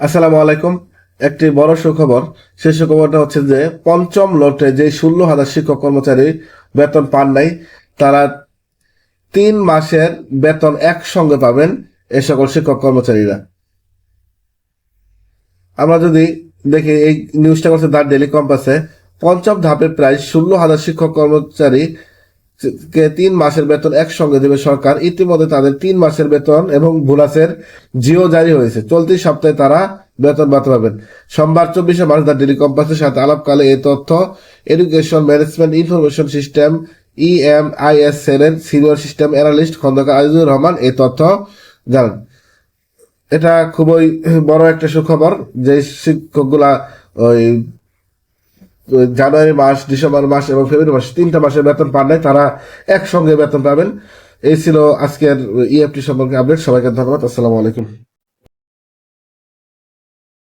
আসসালামু আলাইকুম। একটি বড় সুখবর, সেই সুখবরটা হচ্ছে যে পঞ্চম লটে যে ষোলো হাজার শিক্ষক কর্মচারী বেতন পান নাই, তারা তিন মাসের বেতন একসঙ্গে পাবেন এ সকল শিক্ষক কর্মচারীরা। আমরা যদি দেখি এই নিউজটা করছে দ্য ডেলি কম্পাসে পঞ্চম ধাপে প্রায় ষোলো হাজার শিক্ষক কর্মচারী তিন মাসের বেতন একসঙ্গে দেবে সরকার, ইতিমধ্যে তাদের তিন মাসের বেতন এবং বোনাসের জিও জারি হয়েছে। চলতি সপ্তাহে তারা বেতন বাড়তে পাবেন সোমবার চব্বিশে মার্চ দ্য ডেলি কম্পাসের সাথে আলাপকালে এই তথ্য, education management information system, EMIS এর senior system analyst Khandakar Azizur Rahman এই তথ্য জানান। এটা খুবই বড় একটা সুখবর, যে শিক্ষকগুলা ওই জানুয়ারি মাস, ডিসেম্বর মাস এবং ফেব্রুয়ারি মাস তিনটা মাসের বেতন পান নাই, তারা একসঙ্গে বেতন পাবেন। এই ছিল আজকের ইএফটি সম্পর্কে আপডেট সবাইকে ধন্যবাদ, আসসালামু আলাইকুম।